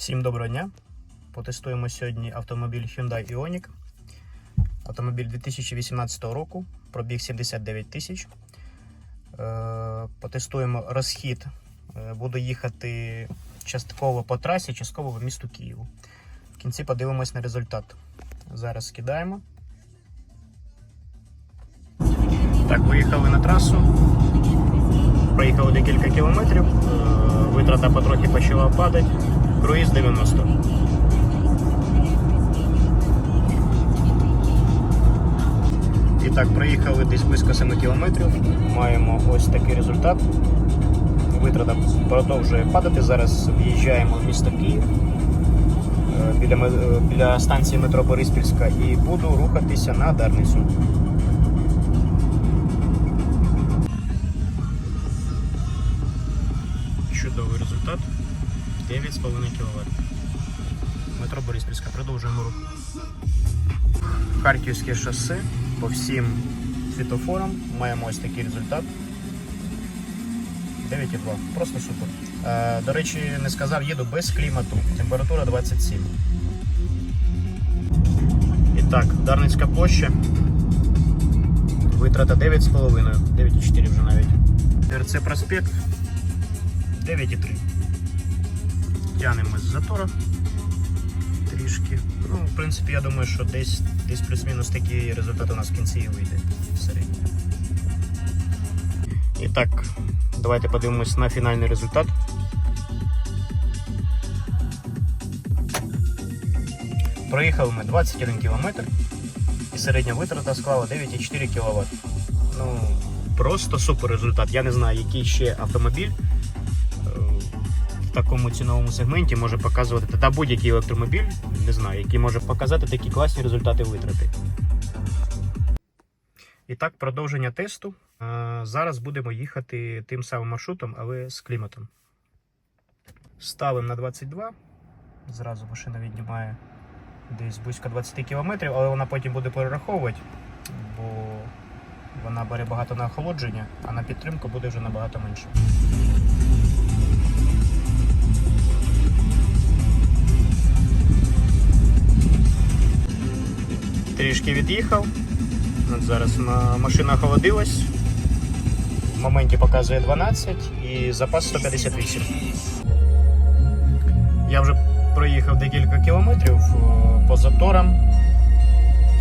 Всім доброго дня. Потестуємо сьогодні автомобіль Hyundai Ioniq. Автомобіль 2018 року, пробіг 79 тисяч. Е, Потестуємо розхід. Е, Буду їхати частково по трасі, частково по місту Києву. В кінці подивимось на результат. Зараз скидаємо. Так, виїхали на трасу. Проїхали декілька кілометрів. Е, Витрата потрохи почала падати. Круїз 90. І так, проїхали десь близько 7 кілометрів. Маємо ось такий результат. Витрата продовжує падати. Зараз в'їжджаємо в місто Київ е, біля, е, біля станції метро Бориспільська і буду рухатися на Дарницю. Чудовий результат. 9,5 кВт. Метро Бориспільська. Продовжуємо рух. Харківське шосе по всім світофорам. Маємо ось такий результат. 9,2. Просто супер. Е, до речі, не сказав, їду без клімату. Температура 27. І так, Дарницька площа. Витрата 9,5. 9,4 вже навіть. РЦ проспект 9,3. Тянемо з затора трішки. Ну, в принципі, я думаю, що десь, десь плюс-мінус такий результат у нас в кінці і вийде середньо. І так, давайте подивимось на фінальний результат. Проїхали ми 21 км і середня витрата склала 9,4 кВт. Ну, просто супер результат. Я не знаю, який ще автомобіль е, в такому ціновому сегменті може показувати та будь-який електромобіль, не знаю, який може показати такі класні результати витрати. І так, продовження тесту. Зараз будемо їхати тим самим маршрутом, але з кліматом. Ставимо на 22. Зразу машина віднімає десь близько 20 км, але вона потім буде перераховувати, бо вона бере багато на охолодження, а на підтримку буде вже набагато менше. Трішки від'їхав. От зараз машина охолодилась. В моменті показує 12 і запас 158. Я вже проїхав декілька кілометрів е, по заторам.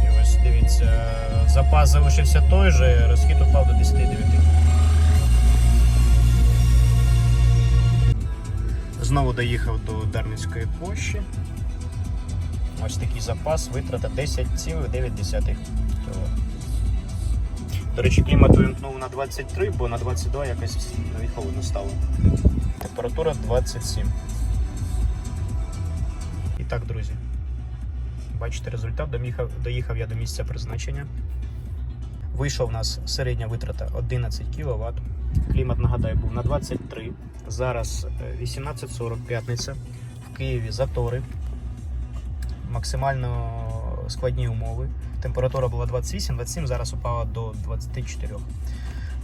І ось дивіться, запас залишився той же, розхід упав до 10,9. Знову доїхав до Дарницької площі. Ось такий запас, витрата 10,9 кВт. До речі, клімат увімкнув на 23, бо на 22 якось навіть холодно стало. Температура 27. І так, друзі. Бачите результат. Доміхав, доїхав я до місця призначення. Вийшов у нас середня витрата 11 кВт. Клімат, нагадаю, був на 23. Зараз е, 18.40 п'ятниця. В Києві затори. Максимально складні умови. Температура була 28-27, зараз упала до 24.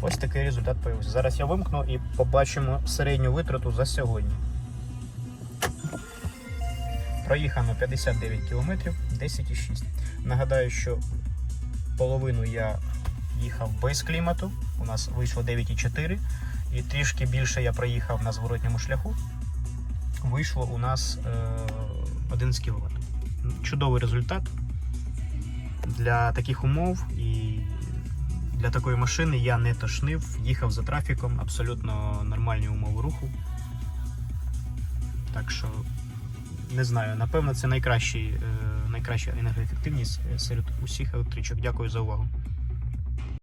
Ось такий результат появився. Зараз я вимкну і побачимо середню витрату за сьогодні. Проїхано 59 км, 10,6. Нагадаю, що половину я їхав без клімату. У нас вийшло 9,4. І трішки більше я проїхав на зворотньому шляху. Вийшло у нас е, 11 кВт. Чудовий результат для таких умов і для такої машини я не тошнив, їхав за трафіком, абсолютно нормальні умови руху. Так що, не знаю, напевно, це найкращий, е, найкраща енергоефективність серед усіх електричок. Дякую за увагу.